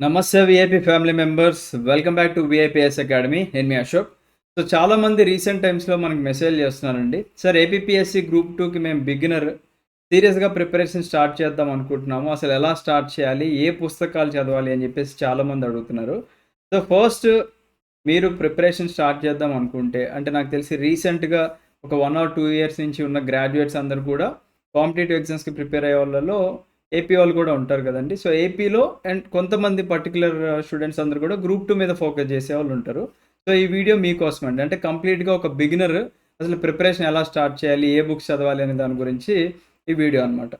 నమస్తే VIP family members welcome back to VIPS academy నేను మీ అశోక్. సో చాలామంది రీసెంట్ టైమ్స్లో మనకి మెసేజ్ చేస్తున్నారండి. సార్ ఏపీఎస్సి గ్రూప్ టూకి మేము బిగినర్ సీరియస్గా ప్రిపరేషన్ స్టార్ట్ చేద్దాం అనుకుంటున్నాము. అసలు ఎలా స్టార్ట్ చేయాలి? ఏ పుస్తకాలు చదవాలి? అని చెప్పేసి చాలామంది అడుగుతున్నారు. సో ఫస్ట్ మీరు ప్రిపరేషన్ స్టార్ట్ చేద్దాం అనుకుంటే అంటే నాకు తెలిసి రీసెంట్గా ఒక వన్ ఆర్ టూ ఇయర్స్ నుంచి ఉన్న గ్రాడ్యుయేట్స్ అందరు కూడా కాంపిటేటివ్ ఎగ్జామ్స్కి ప్రిపేర్ అయ్యే వాళ్ళలో ఏపీ వాళ్ళు కూడా ఉంటారు కదండి. సో ఏపీలో అండ్ కొంతమంది పర్టికులర్ స్టూడెంట్స్ uh, అందరూ కూడా గ్రూప్ టూ మీద ఫోకస్ చేసే వాళ్ళు ఉంటారు. సో ఈ వీడియో మీకోసం అండి. అంటే కంప్లీట్గా ఒక బిగినర్ అసలు ప్రిపరేషన్ ఎలా స్టార్ట్ చేయాలి ఏ బుక్స్ చదవాలి అనే దాని గురించి ఈ వీడియో అనమాట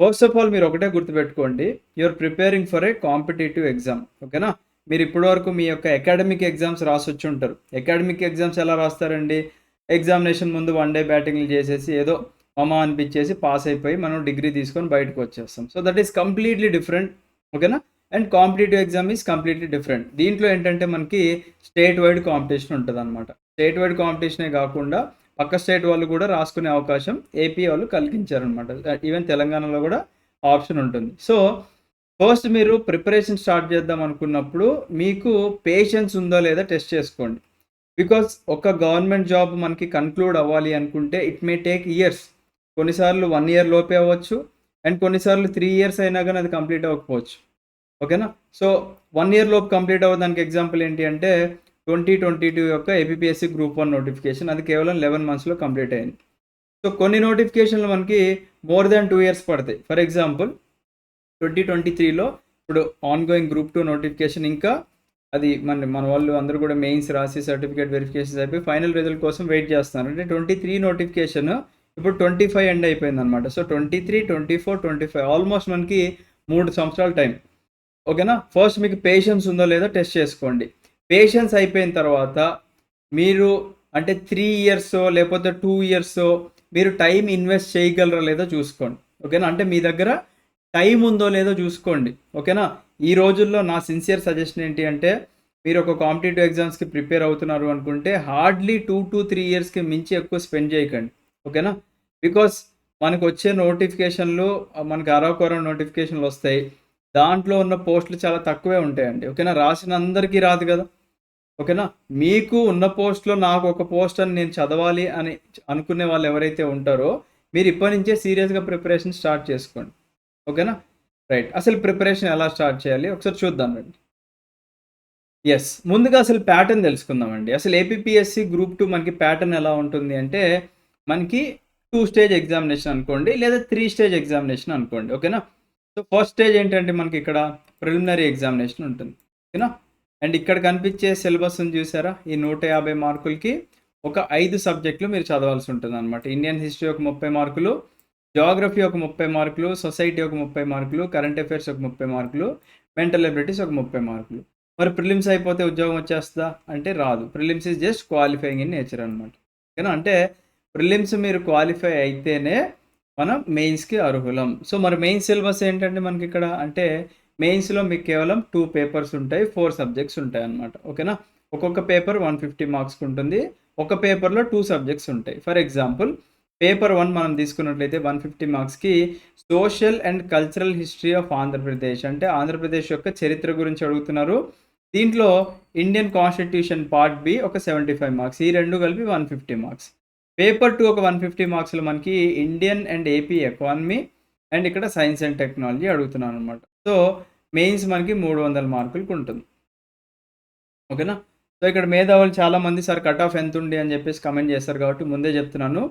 ఫస్ట్ ఆఫ్ ఆల్ మీరు ఒకటే గుర్తుపెట్టుకోండి. You're preparing for a competitive exam ఓకేనా? మీరు ఇప్పటివరకు మీ యొక్క అకాడమిక్ ఎగ్జామ్స్ రాసొచ్చి ఉంటారు. అకాడమిక్ ఎగ్జామ్స్ ఎలా రాస్తారండి? ఎగ్జామినేషన్ ముందు వన్ డే బ్యాటింగ్లు చేసేసి ఏదో మమ అనిపించేసి పాస్ అయిపోయి మనం డిగ్రీ తీసుకొని బయటకు వచ్చేస్తాం. So that is completely different ఓకేనా and competitive exam is completely different దీంట్లో ఏంటంటే మనకి స్టేట్ వైడ్ కాంపిటీషన్ ఉంటుంది అనమాట స్టేట్ వైడ్ కాంపిటీషనే కాకుండా పక్క స్టేట్ వాళ్ళు కూడా రాసుకునే అవకాశం ఏపీ వాళ్ళు కలిగించారనమాట ఈవెన్ తెలంగాణలో కూడా ఆప్షన్ ఉంటుంది. సో ఫస్ట్ మీరు ప్రిపరేషన్ స్టార్ట్ చేద్దాం అనుకున్నప్పుడు మీకు పేషెన్స్ ఉందో లేదా టెస్ట్ చేసుకోండి. బికాస్ ఒక గవర్నమెంట్ జాబ్ మనకి కన్క్లూడ్ అవ్వాలి అనుకుంటే ఇట్ మే టేక్ ఇయర్స్ కొన్నిసార్లు వన్ ఇయర్ లోపే అవ్వచ్చు అండ్ కొన్నిసార్లు త్రీ ఇయర్స్ అయినా కానీ అది కంప్లీట్ అవ్వకపోవచ్చు. ఓకేనా? సో వన్ ఇయర్ లోపు కంప్లీట్ అవ్వడానికి ఎగ్జాంపుల్ ఏంటి అంటే ట్వంటీ ట్వంటీ టూ యొక్క ఏపీఎస్సి గ్రూప్ వన్ నోటిఫికేషన్ అది కేవలం లెవెన్ మంత్స్లో కంప్లీట్ అయింది. సో కొన్ని నోటిఫికేషన్లు మనకి మోర్ దాన్ టూ ఇయర్స్ పడతాయి. ఫర్ ఎగ్జాంపుల్ ట్వంటీ ట్వంటీ త్రీలో ఇప్పుడు ongoing group two notification ఇంకా అది మన మన వాళ్ళు అందరూ కూడా మెయిన్స్ రాసి సర్టిఫికేట్ వెరిఫికేషన్స్ అయిపోయి ఫైనల్ రిజల్ట్ కోసం వెయిట్ చేస్తున్నారు. అంటే ట్వంటీ త్రీ నోటిఫికేషన్ ఇప్పుడు ట్వంటీ ఫైవ్ ఎండ్ అయిపోయింది అనమాట so twenty three twenty four twenty five almost మనకి మూడు సంవత్సరాల టైం. ఓకేనా? ఫస్ట్ మీకు పేషెన్స్ ఉందో లేదో టెస్ట్ చేసుకోండి. పేషెన్స్ అయిపోయిన తర్వాత మీరు అంటే త్రీ ఇయర్స్ లేకపోతే టూ ఇయర్స్ మీరు టైం ఇన్వెస్ట్ చేయగలరా లేదో చూసుకోండి. ఓకేనా? అంటే మీ దగ్గర టైం ఉందో లేదో చూసుకోండి. ఓకేనా? ఈ రోజుల్లో నా సిన్సియర్ సజెషన్ ఏంటి అంటే మీరు ఒక కాంపిటేటివ్ ఎగ్జామ్స్కి ప్రిపేర్ అవుతున్నారు అనుకుంటే హార్డ్లీ టూ టు త్రీ ఇయర్స్కి మించి ఎక్కువ స్పెండ్ చేయకండి. ఓకేనా? బికాస్ మనకు వచ్చే నోటిఫికేషన్లు మనకి అరవకరం నోటిఫికేషన్లు వస్తాయి. దాంట్లో ఉన్న పోస్టులు చాలా తక్కువే ఉంటాయండి. ఓకేనా? రాసిన అందరికీ రాదు కదా? ఓకేనా? మీకు ఉన్న పోస్ట్లో నాకు ఒక పోస్ట్ అని నేను చదవాలి అని అనుకునే వాళ్ళు ఎవరైతే ఉంటారో మీరు ఇప్పటి నుంచే సీరియస్గా ప్రిపరేషన్ స్టార్ట్ చేసుకోండి. ఓకేనా? రైట్ అసలు ప్రిపరేషన్ ఎలా స్టార్ట్ చేయాలి? ఒకసారి చూద్దాం రండి. ఎస్ ముందుగా అసలు ప్యాటర్న్ తెలుసుకుందామండి. అసలు ఏపీఎస్సి గ్రూప్ టూ మనకి ప్యాటర్న్ ఎలా ఉంటుంది అంటే మనకి టూ స్టేజ్ ఎగ్జామినేషన్ అనుకోండి లేదా త్రీ స్టేజ్ ఎగ్జామినేషన్ అనుకోండి ఓకేనా సో ఫస్ట్ స్టేజ్ ఏంటంటే మనకి ఇక్కడ ప్రిలిమినరీ ఎగ్జామినేషన్ ఉంటుంది ఓకేనా అండ్ ఇక్కడ కనిపించే సిలబస్ని చూసారా? ఈ నూట యాభై మార్కులకి ఒక ఐదు సబ్జెక్టులు మీరు చదవాల్సి ఉంటుంది అనమాట ఇండియన్ హిస్టరీ ఒక ముప్పై మార్కులు జాగ్రఫీ ఒక ముప్పై మార్కులు సొసైటీ ఒక ముప్పై మార్కులు కరెంట్ అఫైర్స్ ఒక ముప్పై మార్కులు మెంటల్ ఎబిలిటీస్ ఒక ముప్పై మార్కులు. మరి ప్రిలిమ్స్ అయిపోతే ఉద్యోగం వచ్చేస్తుందా? అంటే రాదు. Prelims is just qualifying in nature అనమాట ఓకేనా అంటే ప్రిలిమ్స్ మీరు క్వాలిఫై అయితేనే మనం మెయిన్స్కి అర్హులం. సో మరి మెయిన్ సిలబస్ ఏంటంటే మనకి ఇక్కడ? అంటే మెయిన్స్లో మీకు కేవలం టూ పేపర్స్ ఉంటాయి ఫోర్ సబ్జెక్ట్స్ ఉంటాయి అనమాట ఓకేనా? ఒక్కొక్క పేపర్ వన్ ఫిఫ్టీ మార్క్స్కి ఉంటుంది. ఒక పేపర్లో టూ సబ్జెక్ట్స్ ఉంటాయి. ఫర్ ఎగ్జాంపుల్ పేపర్ వన్ మనం తీసుకున్నట్లయితే వన్ ఫిఫ్టీ మార్క్స్కి social and cultural history of Andhra Pradesh అంటే ఆంధ్రప్రదేశ్ యొక్క చరిత్ర గురించి అడుగుతున్నారు. దీంట్లో ఇండియన్ కాన్స్టిట్యూషన్ పార్ట్ బి ఒక సెవెంటీ ఫైవ్ మార్క్స్. ఈ రెండు కలిపి one fifty marks. Paper two ఒక వన్ ఫిఫ్టీ మార్క్స్లో మనకి Indian and AP economy and ఇక్కడ సైన్స్ అండ్ టెక్నాలజీ అడుగుతున్నాను అనమాట సో మెయిన్స్ మనకి మూడు వందల మార్కులకు ఉంటుంది. ఓకేనా? సో ఇక్కడ మేధావులు చాలామంది సార్ కట్ ఆఫ్ ఎంత ఉంది అని చెప్పేసి కమెంట్ చేస్తారు కాబట్టి ముందే చెప్తున్నాను.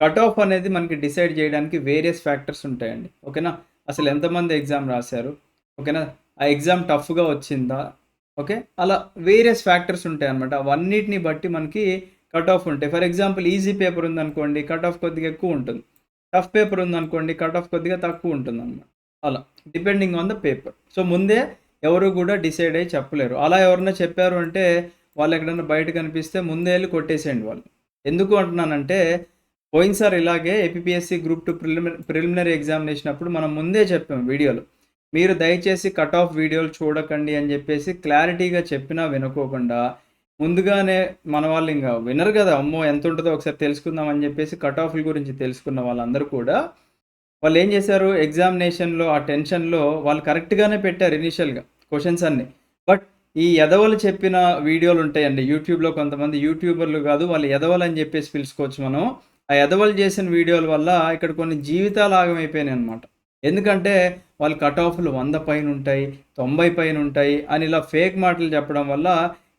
కట్ ఆఫ్ అనేది మనకి డిసైడ్ చేయడానికి వేరియస్ ఫ్యాక్టర్స్ ఉంటాయండి. ఓకేనా? అసలు ఎంతమంది ఎగ్జామ్ రాశారు? ఓకేనా? ఆ ఎగ్జామ్ టఫ్గా వచ్చిందా? ఓకే? అలా వేరియస్ ఫ్యాక్టర్స్ ఉంటాయి అనమాట అవన్నిటిని బట్టి మనకి కట్ ఆఫ్ ఉంటాయి ఫర్ ఎగ్జాంపుల్ ఈజీ పేపర్ ఉందనుకోండి కట్ ఆఫ్ కొద్దిగా ఎక్కువ ఉంటుంది. టఫ్ పేపర్ ఉందనుకోండి కట్ ఆఫ్ కొద్దిగా తక్కువ ఉంటుంది అనమాట అలా depending on the paper so ముందే ఎవరు కూడా డిసైడ్ అయ్యి చెప్పలేరు. అలా ఎవరైనా చెప్పారు అంటే వాళ్ళు ఎక్కడైనా బయట కనిపిస్తే ముందే వెళ్ళి కొట్టేసేయండి వాళ్ళు ఎందుకు అంటున్నానంటే పోయినసారి ఇలాగే APSC group two prelimin preliminary examination అప్పుడు మనం ముందే చెప్పాం వీడియోలో. మీరు దయచేసి కట్ ఆఫ్ వీడియోలు చూడకండి అని చెప్పేసి క్లారిటీగా చెప్పినా వినుకోకుండా ముందుగానే మన వాళ్ళు ఇంకా వినరు కదా అమ్మో ఎంత ఉంటుందో ఒకసారి తెలుసుకుందాం అని చెప్పేసి కట్ ఆఫ్ల గురించి తెలుసుకున్న వాళ్ళందరూ కూడా వాళ్ళు ఏం చేశారు? ఎగ్జామినేషన్లో ఆ టెన్షన్లో వాళ్ళు కరెక్ట్గానే పెట్టారు ఇనిషియల్గా క్వశ్చన్స్ అన్నీ. బట్ ఈ ఎదవలు చెప్పిన వీడియోలు ఉంటాయండి యూట్యూబ్లో కొంతమంది యూట్యూబర్లు కాదు వాళ్ళు ఎదవలు అని చెప్పేసి పిలుచుకోవచ్చు మనం. ఆ ఎదవలు చేసిన వీడియోల వల్ల ఇక్కడ కొన్ని జీవితాలు ఆగమైపోయినాయి అనమాట ఎందుకంటే వాళ్ళు కట్ ఆఫ్లు వంద పైన ఉంటాయి తొంభై పైన ఉంటాయి అని ఇలా ఫేక్ మాటలు చెప్పడం వల్ల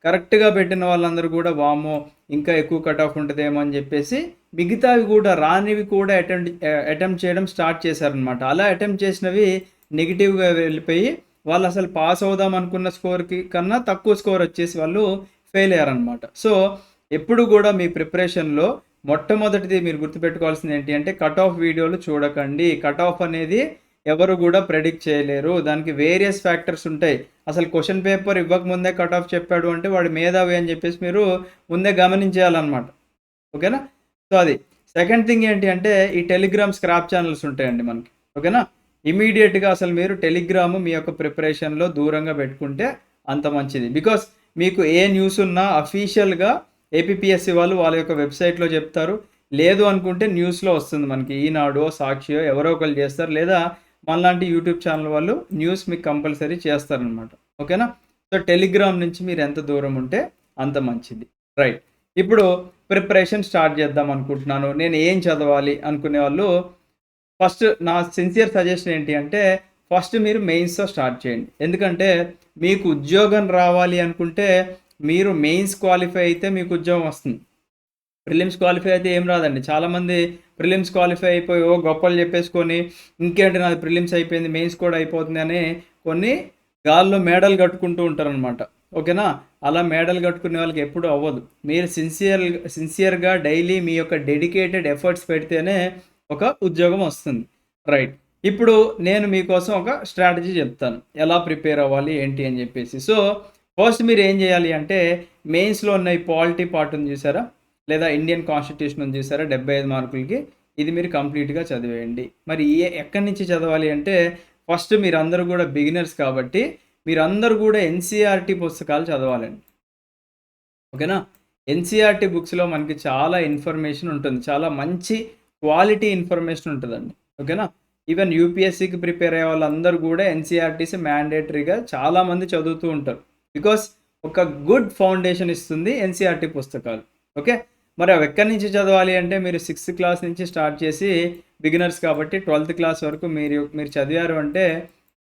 కరెక్ట్గా పెట్టిన వాళ్ళందరూ కూడా వామో ఇంకా ఎక్కువ కట్ ఆఫ్ ఉంటుందేమో అని చెప్పేసి మిగతావి కూడా రానివి కూడా అటెంప్ట్ అటెంప్ట్ చేయడం స్టార్ట్ చేశారనమాట అలా అటెంప్ట్ చేసినవి నెగిటివ్గా వెళ్ళిపోయి వాళ్ళు అసలు పాస్ అవుదాం అనుకున్న స్కోర్కి కన్నా తక్కువ స్కోర్ వచ్చేసి వాళ్ళు ఫెయిల్ అయ్యారనమాట సో ఎప్పుడు కూడా మీ ప్రిపరేషన్లో మొట్టమొదటిది మీరు గుర్తుపెట్టుకోవాల్సింది ఏంటి అంటే కట్ ఆఫ్ వీడియోలు చూడకండి. కట్ ఆఫ్ అనేది ఎవరు కూడా ప్రెడిక్ట్ చేయలేరు. దానికి వేరియస్ ఫ్యాక్టర్స్ ఉంటాయి. అసలు క్వశ్చన్ పేపర్ ఇవ్వక ముందే కట్ ఆఫ్ చెప్పాడు అంటే వాడు మేధావి అని చెప్పేసి మీరు ముందే గమనించేయాలన్నమాట. ఓకేనా సో అది. సెకండ్ థింగ్ ఏంటి అంటే ఈ టెలిగ్రామ్ స్క్రాప్ ఛానల్స్ ఉంటాయండి మనకి. ఓకేనా ఇమీడియట్గా అసలు మీరు టెలిగ్రామ్ మీ యొక్క ప్రిపరేషన్లో దూరంగా పెట్టుకుంటే అంత మంచిది. బికాస్ మీకు ఏ న్యూస్ ఉన్నా అఫీషియల్గా ఏపీఎస్సి వాళ్ళు వాళ్ళ యొక్క వెబ్సైట్లో చెప్తారు. లేదు అనుకుంటే న్యూస్లో వస్తుంది మనకి. ఈనాడో సాక్షియో ఎవరో ఒకరు చేస్తారు. లేదా మనలాంటి యూట్యూబ్ ఛానల్ వాళ్ళు న్యూస్ మీకు కంపల్సరీ చేస్తారనమాట ఓకేనా? సో టెలిగ్రామ్ నుంచి మీరు ఎంత దూరం ఉంటే అంత మంచిది. రైట్. ఇప్పుడు ప్రిపరేషన్ స్టార్ట్ చేద్దాం అనుకుంటున్నాను. నేను ఏం చదవాలి అనుకునే వాళ్ళు ఫస్ట్ నా సిన్సియర్ సజెషన్ ఏంటి అంటే ఫస్ట్ మీరు మెయిన్స్తో స్టార్ట్ చేయండి. ఎందుకంటే మీకు ఉద్యోగం రావాలి అనుకుంటే మీరు మెయిన్స్ క్వాలిఫై అయితే మీకు ఉద్యోగం వస్తుంది. ప్రిలిమ్స్ క్వాలిఫై అయితే ఏం రాదండి. చాలామంది ప్రిలిమ్స్ క్వాలిఫై అయిపోయి ఓ గొప్పలు చెప్పేసుకొని ఇంకేంటి నాది ప్రిలిమ్స్ అయిపోయింది మెయిన్స్ కూడా అయిపోతుంది అని కొన్ని గాల్లో మేడలు కట్టుకుంటూ ఉంటారనమాట ఓకేనా? అలా మేడలు కట్టుకునే వాళ్ళకి ఎప్పుడు అవ్వదు. మీరు సిన్సియర్ సిన్సియర్గా డైలీ మీ యొక్క డెడికేటెడ్ ఎఫర్ట్స్ పెడితేనే ఒక ఉద్యోగం వస్తుంది. రైట్ ఇప్పుడు నేను మీకోసం ఒక స్ట్రాటజీ చెప్తాను. ఎలా ప్రిపేర్ అవ్వాలి ఏంటి అని చెప్పేసి. సో ఫస్ట్ మీరు ఏం చేయాలి అంటే మెయిన్స్లో ఉన్న ఈ పాలిటీ పార్ట్ ఉంది చూసారా? లేదా ఇండియన్ కాన్స్టిట్యూషన్ ఉంది చూసారా డెబ్బై ఐదు మార్కులకి. ఇది మీరు కంప్లీట్గా చదివేయండి. మరి ఏ ఎక్కడి నుంచి చదవాలి అంటే ఫస్ట్ మీరందరూ కూడా బిగినర్స్ కాబట్టి మీరందరూ కూడా ఎన్సీఆర్టీ పుస్తకాలు చదవాలండి. ఓకేనా? ఎన్సీఆర్టీ బుక్స్లో మనకి చాలా ఇన్ఫర్మేషన్ ఉంటుంది. చాలా మంచి క్వాలిటీ ఇన్ఫర్మేషన్ ఉంటుందండి. ఓకేనా? ఈవెన్ యూపీఎస్సికి ప్రిపేర్ అయ్యే వాళ్ళందరూ కూడా ఎన్సీఆర్టీసీ మ్యాండేటరీగా చాలామంది చదువుతూ ఉంటారు. బికాస్ ఒక గుడ్ ఫౌండేషన్ ఇస్తుంది ఎన్సీఆర్టీ పుస్తకాలు. ఓకే? మరి అవి ఎక్కడి నుంచి చదవాలి అంటే మీరు సిక్స్త్ క్లాస్ నుంచి స్టార్ట్ చేసి బిగినర్స్ కాబట్టి ట్వెల్త్ క్లాస్ వరకు మీరు మీరు చదివారు అంటే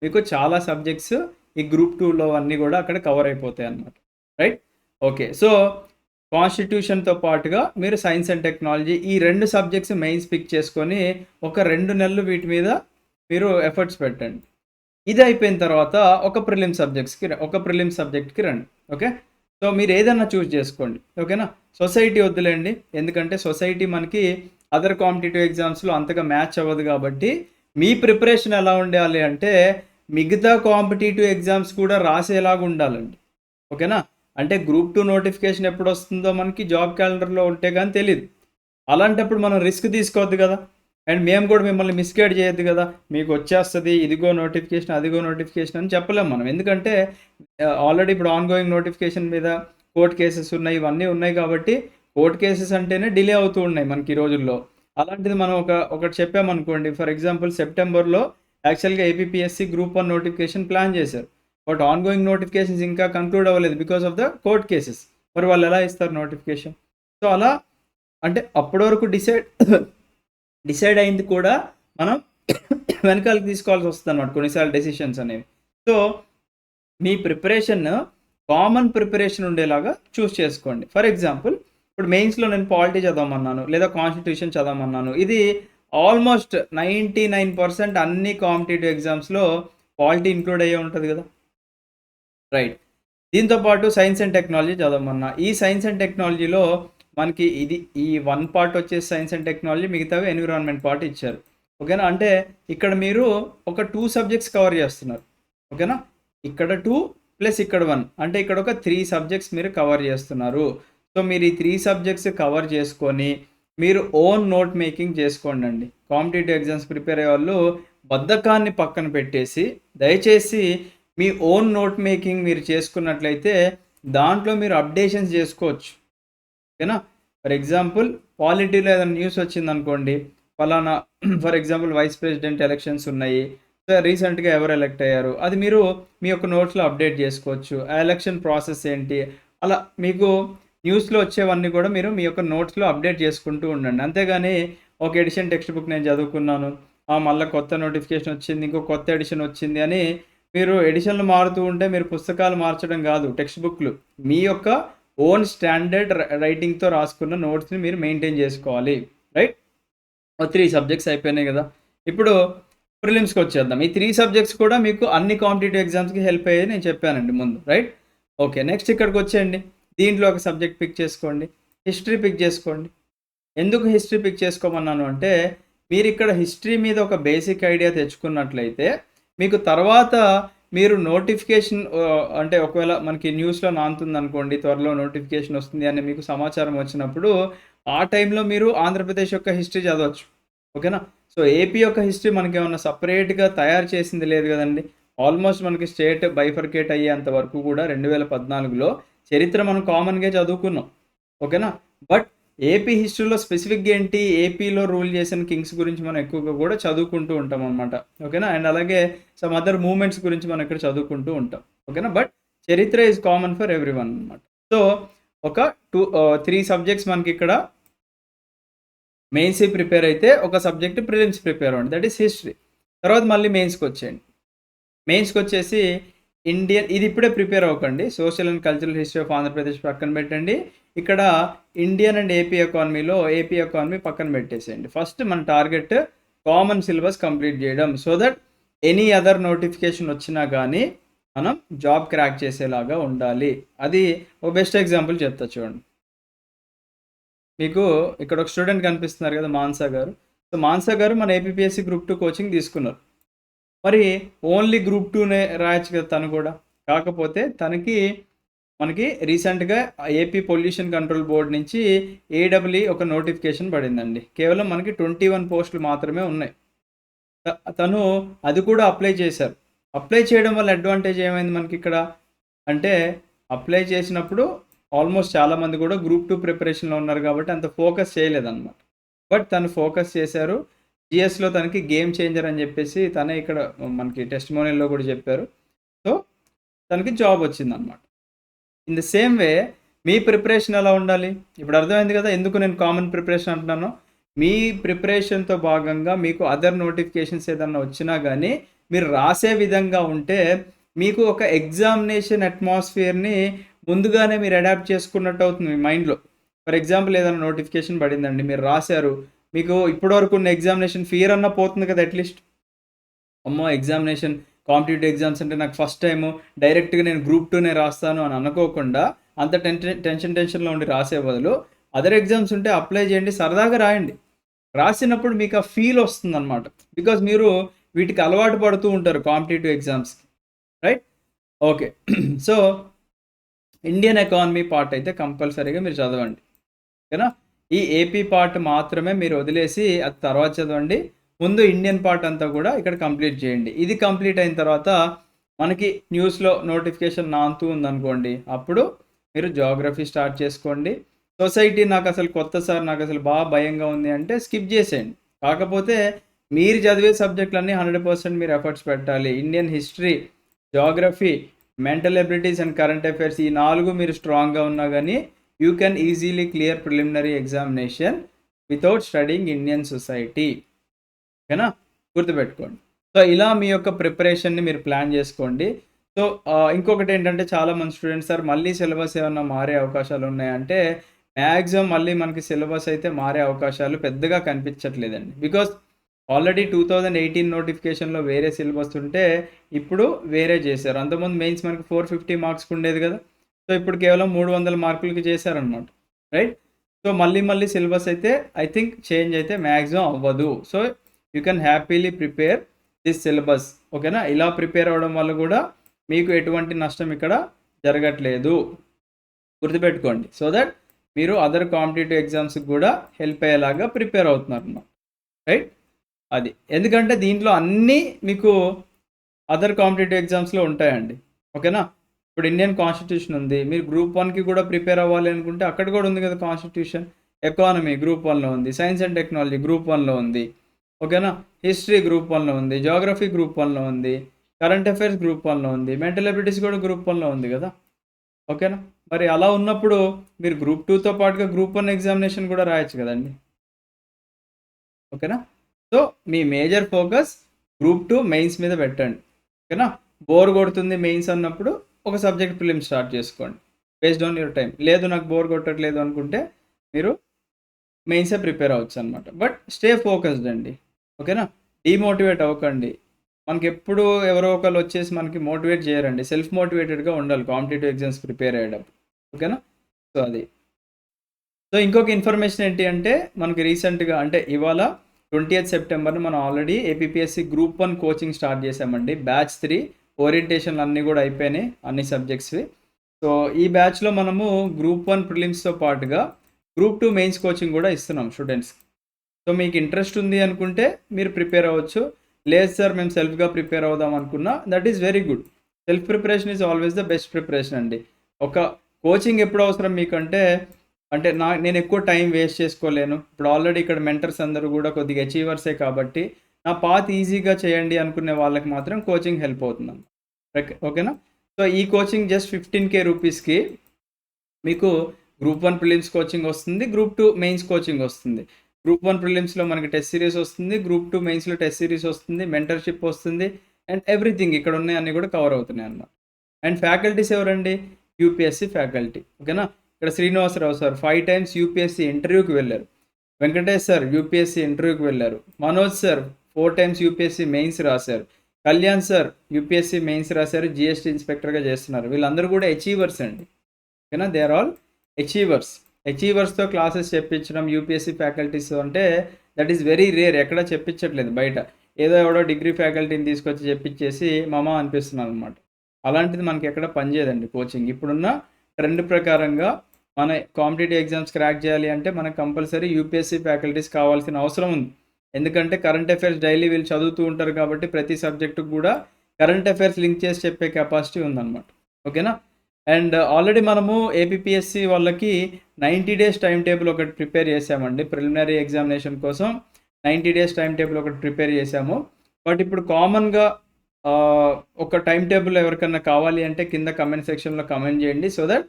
మీకు చాలా సబ్జెక్ట్స్ ఈ గ్రూప్ టూలో అన్నీ కూడా అక్కడ కవర్ అయిపోతాయి అన్నమాట. రైట్ ఓకే సో కాన్స్టిట్యూషన్తో పాటుగా మీరు సైన్స్ అండ్ టెక్నాలజీ ఈ రెండు సబ్జెక్ట్స్ మెయిన్స్ పిక్ చేసుకొని ఒక రెండు నెలలు వీటి మీద మీరు ఎఫర్ట్స్ పెట్టండి. ఇది అయిపోయిన తర్వాత ఒక ప్రిలిమ్ సబ్జెక్ట్స్కి ఒక ప్రిలిమ్ సబ్జెక్ట్కి రండి. ఓకే సో మీరు ఏదైనా చూస్ చేసుకోండి. ఓకేనా సొసైటీ వద్దులేండి. ఎందుకంటే సొసైటీ మనకి అదర్ కాంపిటేటివ్ ఎగ్జామ్స్లో అంతగా మ్యాచ్ అవ్వదు కాబట్టి మీ ప్రిపరేషన్ ఎలా ఉండాలి అంటే మిగతా కాంపిటేటివ్ ఎగ్జామ్స్ కూడా రాసేలాగా ఉండాలండి. ఓకేనా? అంటే గ్రూప్ టూ నోటిఫికేషన్ ఎప్పుడు వస్తుందో మనకి జాబ్ క్యాలెండర్లో ఉంటే కానీ తెలియదు అలాంటప్పుడు మనం రిస్క్ తీసుకోవద్దు కదా. అండ్ మేము కూడా మిమ్మల్ని మిస్గైడ్ చేయొద్దు కదా. మీకు వచ్చేస్తుంది ఇదిగో నోటిఫికేషన్ అదిగో నోటిఫికేషన్ అని చెప్పలేము మనం. ఎందుకంటే ఆల్రెడీ ఇప్పుడు ఆన్ గోయింగ్ నోటిఫికేషన్ మీద కోర్ట్ కేసెస్ ఉన్నాయి ఇవన్నీ ఉన్నాయి కాబట్టి కోర్ట్ కేసెస్ అంటేనే డిలే అవుతూ ఉన్నాయి మనకి ఈ రోజుల్లో. అలాంటిది మనం ఒక ఒకటి చెప్పామనుకోండి ఫర్ ఎగ్జాంపుల్ సెప్టెంబర్లో యాక్చువల్గా APSC group one notification plan చేశారు. బట్ ఆన్ గోయింగ్ నోటిఫికేషన్స్ ఇంకా కంక్లూడ్ అవ్వలేదు because of the court cases మరి వాళ్ళు ఎలా ఇస్తారు నోటిఫికేషన్ సో అలా అంటే అప్పటి వరకు డిసైడ్ డిసైడ్ అయింది కూడా మనం వెనకాలకి తీసుకోవాల్సి వస్తుంది అన్నమాట కొన్నిసార్లు డెసిషన్స్ అనేవి. సో మీ ప్రిపరేషన్ కామన్ ప్రిపరేషన్ ఉండేలాగా చూస్ చేసుకోండి. ఫర్ ఎగ్జాంపుల్ ఇప్పుడు మెయిన్స్లో నేను పాలిటీ చదవమన్నాను లేదా కాన్స్టిట్యూషన్ చదవమన్నాను. ఇది ఆల్మోస్ట్ నైంటీ నైన్ పర్సెంట్ అన్ని కాంపిటేటివ్ ఎగ్జామ్స్లో పాలిటీ ఇంక్లూడ్ అయ్యే ఉంటుంది కదా? రైట్ దీంతో పాటు సైన్స్ అండ్ టెక్నాలజీ చదవమన్నా. ఈ సైన్స్ అండ్ టెక్నాలజీలో మనకి ఇది ఈ వన్ పార్ట్ వచ్చేసి సైన్స్ అండ్ టెక్నాలజీ మిగతావి ఎన్విరాన్మెంట్ పార్ట్ ఇచ్చారు. ఓకేనా? అంటే ఇక్కడ మీరు ఒక టూ సబ్జెక్ట్స్ కవర్ చేస్తున్నారు. ఓకేనా? ఇక్కడ టూ ప్లస్ ఇక్కడ వన్. అంటే ఇక్కడ ఒక త్రీ సబ్జెక్ట్స్ మీరు కవర్ చేస్తున్నారు. సో మీరు ఈ త్రీ సబ్జెక్ట్స్ కవర్ చేసుకొని మీరు ఓన్ నోట్ మేకింగ్ చేసుకోండి అండి కాంపిటేటివ్ ఎగ్జామ్స్ ప్రిపేర్ అయ్యే వాళ్ళు బద్ధకాన్ని పక్కన పెట్టేసి దయచేసి మీ ఓన్ నోట్ మేకింగ్ మీరు చేసుకున్నట్లయితే దాంట్లో మీరు అప్డేషన్స్ చేసుకోవచ్చు. ఓకేనా? ఫర్ ఎగ్జాంపుల్ పాలిటీలో ఏదైనా న్యూస్ వచ్చింది అనుకోండి ఫలానా for example vice president elections ఉన్నాయి. రీసెంట్గా ఎవరు ఎలెక్ట్ అయ్యారు? అది మీరు మీ యొక్క నోట్స్లో అప్డేట్ చేసుకోవచ్చు. ఆ ఎలక్షన్ ప్రాసెస్ ఏంటి? అలా మీకు న్యూస్లో వచ్చేవన్నీ కూడా మీరు మీ యొక్క నోట్స్లో అప్డేట్ చేసుకుంటూ ఉండండి. అంతేగాని ఒక ఎడిషన్ టెక్స్ట్ బుక్ నేను చదువుకున్నాను. మళ్ళీ కొత్త నోటిఫికేషన్ వచ్చింది ఇంకో కొత్త ఎడిషన్ వచ్చింది అని మీరు ఎడిషన్లు మారుతూ ఉంటే మీరు పుస్తకాలు మార్చడం కాదు టెక్స్ట్ బుక్లు మీ యొక్క ఓన్ స్టాండర్డ్ రైటింగ్తో రాసుకున్న నోట్స్ని మీరు మెయింటైన్ చేసుకోవాలి. రైట్ త్రీ సబ్జెక్ట్స్ అయిపోయినాయి కదా. ఇప్పుడు ప్రిలిమ్స్కి వచ్చేద్దాం. ఈ త్రీ సబ్జెక్ట్స్ కూడా మీకు అన్ని కాంపిటేటివ్ ఎగ్జామ్స్కి హెల్ప్ అయ్యేది నేను చెప్పానండి ముందు రైట్ ఓకే నెక్స్ట్ ఇక్కడికి వచ్చేయండి. దీంట్లో ఒక సబ్జెక్ట్ పిక్ చేసుకోండి. హిస్టరీ పిక్ చేసుకోండి. ఎందుకు హిస్టరీ పిక్ చేసుకోమన్నాను అంటే మీరు ఇక్కడ హిస్టరీ మీద ఒక బేసిక్ ఐడియా తెచ్చుకున్నట్లయితే మీకు తర్వాత మీరు నోటిఫికేషన్ uh, అంటే ఒకవేళ మనకి న్యూస్లో నాంతుంది అనుకోండి త్వరలో నోటిఫికేషన్ వస్తుంది అని మీకు సమాచారం వచ్చినప్పుడు ఆ టైంలో మీరు ఆంధ్రప్రదేశ్ యొక్క హిస్టరీ చదవచ్చు. ఓకేనా సో ఏపీ యొక్క హిస్టరీ మనకి ఏమన్నా సపరేట్గా తయారు చేసింది లేదు కదండి. ఆల్మోస్ట్ మనకి స్టేట్ బైఫర్కేట్ అయ్యేంత వరకు కూడా రెండు వేల పద్నాలుగులో చరిత్ర మనం కామన్గా చదువుకున్నాం. ఓకేనా? బట్ ఏపీ హిస్టరీలో స్పెసిఫిక్గా ఏంటి? ఏపీలో రూల్ చేసిన కింగ్స్ గురించి మనం ఎక్కువగా కూడా చదువుకుంటూ ఉంటాం అనమాట ఓకేనా? అండ్ అలాగే సమ్ అదర్ మూమెంట్స్ గురించి మనం ఇక్కడ చదువుకుంటూ ఉంటాం. ఓకేనా? బట్ చరిత్ర is common for every one అనమాట సో ఒక టూ త్రీ సబ్జెక్ట్స్ మనకి ఇక్కడ మెయిన్సీ ప్రిపేర్ అయితే ఒక సబ్జెక్ట్ ప్రిలిమ్స్ ప్రిపేర్ అవ్వండి. దట్ ఈస్ హిస్టరీ తర్వాత మళ్ళీ మెయిన్స్కి వచ్చేయండి. మెయిన్స్కి వచ్చేసి ఇండియన్ ఇది ఇప్పుడే ప్రిపేర్ అవ్వకండి. Social and cultural history of Andhra Pradesh పక్కన పెట్టండి. ఇక్కడ ఇండియన్ అండ్ ఏపీ ఎకానమీలో ఏపీ ఎకానమీ పక్కన పెట్టేసేయండి. ఫస్ట్ మన టార్గెట్ కామన్ సిలబస్ కంప్లీట్ చేయడం. So that any other notification వచ్చినా కానీ మనం జాబ్ క్రాక్ చేసేలాగా ఉండాలి. అది ఒక బెస్ట్ ఎగ్జాంపుల్ చెప్తా చూడండి. మీకు ఇక్కడ ఒక స్టూడెంట్ కనిపిస్తున్నారు కదా మాన్సా గారు. సో మాన్సా గారు మన ఏపీఎస్సి గ్రూప్ టూ కోచింగ్ తీసుకున్నారు. మరి ఓన్లీ గ్రూప్ టూనే రాయొచ్చు కదా తను కూడా. కాకపోతే తనకి మనకి రీసెంట్గా ఏపీ పొల్యూషన్ కంట్రోల్ బోర్డ్ నుంచి ఏడబ్ల్యూ ఒక నోటిఫికేషన్ పడిందండి. కేవలం మనకి ట్వంటీ వన్ పోస్టులు మాత్రమే ఉన్నాయి. తను అది కూడా అప్లై చేశారు. అప్లై చేయడం వల్ల అడ్వాంటేజ్ ఏమైంది మనకి ఇక్కడ? అంటే అప్లై చేసినప్పుడు ఆల్మోస్ట్ చాలామంది కూడా గ్రూప్ టూ ప్రిపరేషన్లో ఉన్నారు కాబట్టి అంత ఫోకస్ చేయలేదన్నమాట. బట్ తను ఫోకస్ చేశారు. జిఎస్లో తనకి గేమ్ చేంజర్ అని చెప్పేసి తనే ఇక్కడ మనకి టెస్ట్ మోనియల్లో కూడా చెప్పారు. సో తనకి జాబ్ వచ్చిందనమాట ఇన్ ద సేమ్ వే మీ ప్రిపరేషన్ ఎలా ఉండాలి? ఇప్పుడు అర్థమైంది కదా ఎందుకు నేను కామన్ ప్రిపరేషన్ అంటున్నాను? మీ ప్రిపరేషన్తో భాగంగా మీకు అదర్ నోటిఫికేషన్స్ ఏదన్నా వచ్చినా కానీ మీరు రాసే విధంగా ఉంటే మీకు ఒక ఎగ్జామినేషన్ అట్మాస్ఫియర్ని ముందుగానే మీరు అడాప్ట్ చేసుకున్నట్టు అవుతుంది మీ మైండ్లో ఫర్ ఎగ్జాంపుల్ ఏదైనా నోటిఫికేషన్ పడిందండి మీరు రాశారు మీకు ఇప్పటివరకు ఉన్న ఎగ్జామినేషన్ ఫియర్ అన్న పోతుంది కదా అట్లీస్ట్ అమ్మో ఎగ్జామినేషన్ కాంపిటేటివ్ ఎగ్జామ్స్ అంటే నాకు ఫస్ట్ టైము డైరెక్ట్గా నేను గ్రూప్ టూనే రాస్తాను అని అనుకోకుండా అంత టెన్షన్ టెన్షన్ టెన్షన్లో ఉండి రాసే బదులు అదర్ ఎగ్జామ్స్ ఉంటే అప్లై చేయండి సరదాగా రాయండి. రాసినప్పుడు మీకు ఆ ఫీల్ వస్తుంది అనమాట బికాజ్ మీరు వీటికి అలవాటు పడుతూ ఉంటారు కాంపిటేటివ్ ఎగ్జామ్స్కి right okay so Indian economy part అయితే కంపల్సరీగా మీరు చదవండి. ఓకేనా? ఈ ఏపీ పార్ట్ మాత్రమే మీరు వదిలేసి అది తర్వాత చదవండి. ముందు ఇండియన్ పార్ట్ అంతా కూడా ఇక్కడ కంప్లీట్ చేయండి. ఇది కంప్లీట్ అయిన తర్వాత మనకి న్యూస్లో నోటిఫికేషన్ నాంతూ ఉందనుకోండి. అప్పుడు మీరు జాగ్రఫీ స్టార్ట్ చేసుకోండి. సొసైటీ నాకు అసలు కొత్త సార్ నాకు అసలు బాగా భయంగా ఉంది అంటే స్కిప్ చేసేయండి. కాకపోతే మీరు చదివే సబ్జెక్టులన్నీ హండ్రెడ్ పర్సెంట్ మీరు ఎఫర్ట్స్ పెట్టాలి. Indian history geography mental abilities and current affairs ఈ నాలుగు మీరు స్ట్రాంగ్గా ఉన్నా కానీ you can easily clear preliminary examination without studying Indian society ఓకేనా? గుర్తుపెట్టుకోండి. సో ఇలా మీ యొక్క ప్రిపరేషన్ని మీరు ప్లాన్ చేసుకోండి. సో ఇంకొకటి ఏంటంటే చాలామంది స్టూడెంట్స్ సార్ మళ్ళీ సిలబస్ ఏమన్నా మారే అవకాశాలు ఉన్నాయంటే మ్యాక్సిమం మళ్ళీ మనకి సిలబస్ అయితే మారే అవకాశాలు పెద్దగా కనిపించట్లేదండి. Because already two thousand eighteen నోటిఫికేషన్లో వేరే సిలబస్ ఉంటే ఇప్పుడు వేరే చేశారు. అంతకుముందు మెయిన్స్ మనకి ఫోర్ ఫిఫ్టీ మార్క్స్కి ఉండేది కదా. సో ఇప్పుడు కేవలం మూడు వందల మార్కులకి చేశారనమాట రైట్? సో మళ్ళీ మళ్ళీ సిలబస్ అయితే ఐ థింక్ చేంజ్ అయితే మ్యాక్సిమం అవ్వదు. So you can happily prepare this syllabus. ఓకేనా? ఇలా ప్రిపేర్ అవ్వడం వల్ల కూడా మీకు ఎటువంటి నష్టం ఇక్కడ జరగట్లేదు. గుర్తుపెట్టుకోండి. సో దట్ మీరు అదర్ కాంపిటేటివ్ ఎగ్జామ్స్కి కూడా హెల్ప్ అయ్యేలాగా ప్రిపేర్ అవుతున్నారు అన్నమాట రైట్? అది. ఎందుకంటే దీంట్లో అన్నీ మీకు అదర్ కాంపిటేటివ్ ఎగ్జామ్స్లో ఉంటాయండి. ఓకేనా? ఇప్పుడు ఇండియన్ కాన్స్టిట్యూషన్ ఉంది. మీరు గ్రూప్ వన్కి కూడా ప్రిపేర్ అవ్వాలి అనుకుంటే అక్కడ కూడా ఉంది కదా కాన్స్టిట్యూషన్ ఎకానమీ గ్రూప్ వన్లో ఉంది. సైన్స్ అండ్ టెక్నాలజీ గ్రూప్ వన్లో ఉంది. ఓకేనా? హిస్టరీ గ్రూప్ వన్లో ఉంది. జాగ్రఫీ గ్రూప్ వన్లో ఉంది. కరెంట్ అఫైర్స్ గ్రూప్ వన్లో ఉంది. మెంటల్ అబిలిటీస్ కూడా గ్రూప్ వన్లో ఉంది కదా? ఓకేనా? మరి అలా ఉన్నప్పుడు మీరు గ్రూప్ టూతో పాటుగా గ్రూప్ వన్ ఎగ్జామినేషన్ కూడా రాయొచ్చు కదండి. ఓకేనా? సో మీ major focus group two mains మీద పెట్టండి. ఓకేనా? బోర్ కొడుతుంది మెయిన్స్ అన్నప్పుడు ఒక సబ్జెక్ట్ ఫిలిం స్టార్ట్ చేసుకోండి. బేస్డ్ ఆన్ యువర్ టైం లేదు నాకు బోర్ కొట్టట్లేదు అనుకుంటే మీరు మెయిన్సే ప్రిపేర్ అవ్వచ్చు అనమాట బట్ స్టే ఫోకస్డ్ అండి. ఓకేనా? డీమోటివేట్ అవ్వకండి. మనకి ఎప్పుడు ఎవరో ఒకరు వచ్చేసి మనకి మోటివేట్ చేయరండి. సెల్ఫ్ మోటివేటెడ్గా ఉండాలి. కాంపిటేటివ్ ఎగ్జామ్స్ ప్రిపేర్ అయ్యేటప్పుడు. ఓకేనా? సో అది. సో ఇంకొక ఇన్ఫర్మేషన్ ఏంటి అంటే మనకి రీసెంట్గా అంటే ఇవాళ ట్వంటీ ఎయిత్ సెప్టెంబర్ని మనం already APSC group one coaching start చేసామండి బ్యాచ్ త్రీ ఓరియంటేషన్లు అన్నీ కూడా అయిపోయినాయి అన్ని సబ్జెక్ట్స్వి సో ఈ బ్యాచ్లో మనము గ్రూప్ వన్ ప్రిలిమ్స్తో పాటుగా గ్రూప్ టూ మెయిన్స్ కోచింగ్ కూడా ఇస్తున్నాం స్టూడెంట్స్ సో మీకు ఇంట్రెస్ట్ ఉంది అనుకుంటే మీరు ప్రిపేర్ అవ్వచ్చు. లేదు సార్ మేము సెల్ఫ్గా ప్రిపేర్ అవుదాం అనుకున్నా that is very good self preparation is always the best preparation అండి. ఒక కోచింగ్ ఎప్పుడు అవసరం మీకంటే అంటే నా నేను ఎక్కువ టైం వేస్ట్ చేసుకోలేను. ఇప్పుడు ఆల్రెడీ ఇక్కడ మెంటర్స్ అందరూ కూడా కొద్దిగా అచీవర్సే కాబట్టి నా పాత్ ఈజీగా చేయండి అనుకునే వాళ్ళకి మాత్రం కోచింగ్ హెల్ప్ అవుతుంది ఓకే ఓకేనా? సో ఈ కోచింగ్ జస్ట్ ఫిఫ్టీన్ కే రూపీస్కి మీకు గ్రూప్ వన్ ప్రిలిమ్స్ కోచింగ్ వస్తుంది గ్రూప్ టూ మెయిన్స్ కోచింగ్ వస్తుంది. గ్రూప్ వన్ ప్రిలిమ్స్లో మనకి టెస్ట్ సిరీస్ వస్తుంది గ్రూప్ టూ మెయిన్స్లో టెస్ట్ సిరీస్ వస్తుంది మెంటర్షిప్ వస్తుంది అండ్ ఎవ్రీథింగ్ ఇక్కడ ఉన్నాయన్నీ కూడా కవర్ అవుతున్నాయి అన్నమాట అండ్ ఫ్యాకల్టీస్ ఎవరండి? UPSC faculty. ఓకేనా? ఇక్కడ Srinivasarao sir five times UPSC ఇంటర్వ్యూకి వెళ్ళారు. వెంకటేష్ సార్ యూపీఎస్సీ ఇంటర్వ్యూకి వెళ్ళారు. Manoj sir four times UPSC mains రాశారు. కళ్యాణ్ సార్ యూపీఎస్సీ మెయిన్స్ రాశారు. జిఎస్టీ ఇన్స్పెక్టర్గా చేస్తున్నారు. వీళ్ళందరూ కూడా అచీవర్స్ అండి. ఓకేనా? దే ఆర్ ఆల్ అచీవర్స్ అచీవర్స్తో క్లాసెస్ చెప్పించడం యూపీఎస్సీ ఫ్యాకల్టీస్ అంటే దట్ ఈస్ వెరీ రేర్ ఎక్కడ చెప్పించట్లేదు బయట. ఏదో ఎవడో డిగ్రీ ఫ్యాకల్టీని తీసుకొచ్చి చెప్పించేసి మమా అనిపిస్తున్నాను అనమాట అలాంటిది మనకి ఎక్కడ పనిచేయదండి కోచింగ్ ఇప్పుడున్న ట్రెండ్ ప్రకారంగా మన కాంపిటేటివ్ ఎగ్జామ్స్ క్రాక్ చేయాలి అంటే మనకు కంపల్సరీ యూపీఎస్సీ ఫ్యాకల్టీస్ కావాల్సిన అవసరం ఉంది. ఎందుకంటే కరెంట్ అఫైర్స్ డైలీ వీళ్ళు చదువుతూ ఉంటారు కాబట్టి ప్రతి సబ్జెక్టు కూడా కరెంట్ అఫైర్స్ లింక్ చేసి చెప్పే కెపాసిటీ ఉందన్నమాట. ఓకేనా? అండ్ ఆల్రెడీ మనము ఏపీఎస్సి వాళ్ళకి నైంటీ డేస్ టైం టేబుల్ ఒకటి ప్రిపేర్ చేసామండి ప్రిలిమినరీ ఎగ్జామినేషన్ కోసం నైంటీ డేస్ టైం టేబుల్ ఒకటి ప్రిపేర్ చేసాము బట్ ఇప్పుడు కామన్గా ఒక టైం టేబుల్ ఎవరికన్నా కావాలి అంటే కింద కమెంట్ సెక్షన్లో కమెంట్ చేయండి. సో దట్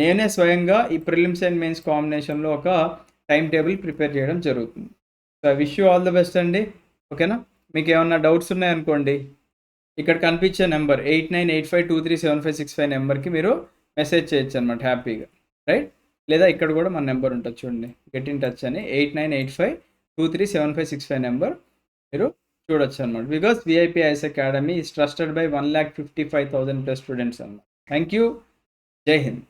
నేనే స్వయంగా ఈ ప్రిలిమ్స్ అండ్ మెయిన్స్ కాంబినేషన్లో ఒక టైం టేబుల్ ప్రిపేర్ చేయడం జరుగుతుంది. So I wish you all the best అండి. ఓకేనా? మీకు ఏమన్నా డౌట్స్ ఉన్నాయనుకోండి ఇక్కడ కనిపించే number eight nine eight five two three seven five six five నెంబర్కి మీరు మెసేజ్ చేయొచ్చు అనమాట హ్యాపీగా రైట్? లేదా ఇక్కడ కూడా మన నెంబర్ ఉంటుంది చూడండి గెట్ ఇన్ టచ్ అని eight nine eight five two three seven five six five number మీరు చూడొచ్చు అనమాట because VIPIS academy is trusted by one lakh fifty five thousand plus students అనమాట థ్యాంక్ యూ. జై హింద్.